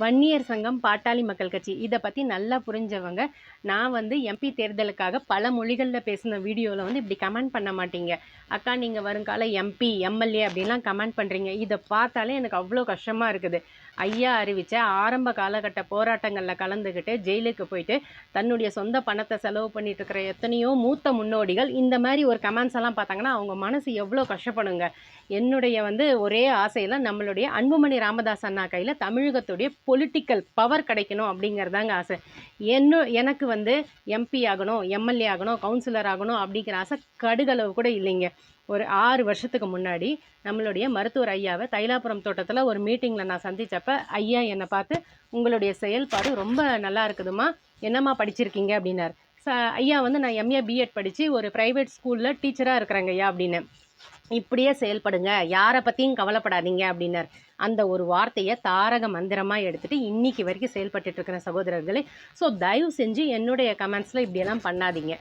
வன்னியர் சங்கம் பாட்டாளி மக்கள் கட்சி. இதை பற்றி நல்லா புரிஞ்சவங்க. நான் வந்து எம்பி தேர்தலுக்காக பல மொழிகளில் பேசின வீடியோவில் வந்து இப்படி கமெண்ட் பண்ண மாட்டீங்க. அக்கா நீங்கள் வருங்கால எம்பி எம்எல்ஏ அப்படின்லாம் கமெண்ட் பண்ணுறீங்க இதை பார்த்தாலே எனக்கு அவ்வளோ கஷ்டமாக இருக்குது. ஐயா அறிவித்த ஆரம்ப காலகட்ட போராட்டங்களில் கலந்துக்கிட்டு ஜெயிலுக்கு போயிட்டு தன்னுடைய சொந்த பணத்தை செலவு பண்ணிட்டு இருக்கிற எத்தனையோ மூத்த முன்னோடிகள் இந்த மாதிரி ஒரு கமெண்ட்ஸ் எல்லாம் பார்த்தாங்கன்னா அவங்க மனசு எவ்வளோ கஷ்டப்படுங்க. என்னுடைய வந்து ஒரே ஆசையில் நம்மளுடைய அன்புமணி ராமதாஸ் அண்ணா கையில் தமிழகத்துடைய பொலிட்டிக்கல் பவர் கிடைக்கணும் அப்படிங்கிறதாங்க ஆசை. என்ன எனக்கு வந்து எம்பி ஆகணும் எம்எல்ஏ ஆகணும் கவுன்சிலர் ஆகணும் அப்படிங்கிற ஆசை கடுகளவு கூட இல்லைங்க. ஒரு ஆறு வருஷத்துக்கு முன்னாடி நம்மளுடைய மருத்துவர் ஐயாவை தைலாபுரம் தோட்டத்தில் ஒரு மீட்டிங்கில் நான் சந்தித்தப்ப ஐயா என்னை பார்த்து உங்களுடைய செயல்பாடு ரொம்ப நல்லா இருக்குதுமா என்னம்மா படிச்சிருக்கீங்க? அப்படின்னார். ச ஐயா வந்து நான் எம்ஏ பிஎட் படித்து ஒரு ப்ரைவேட் ஸ்கூலில் டீச்சராக இருக்கிறேங்க ஐயா அப்படின்னு. இப்படியே செயல்படுங்க. யாரை பற்றியும் கவலைப்படாதீங்க அப்படின்னார். அந்த ஒரு வார்த்தையை தாரக மந்திரமாக எடுத்துகிட்டு இன்னைக்கு வரைக்கும் செயல்பட்டுட்டு இருக்கிற சகோதரர்களே ஸோ தயவு செஞ்சு என்னுடைய கமெண்ட்ஸில் இப்படியெல்லாம் பண்ணாதீங்க.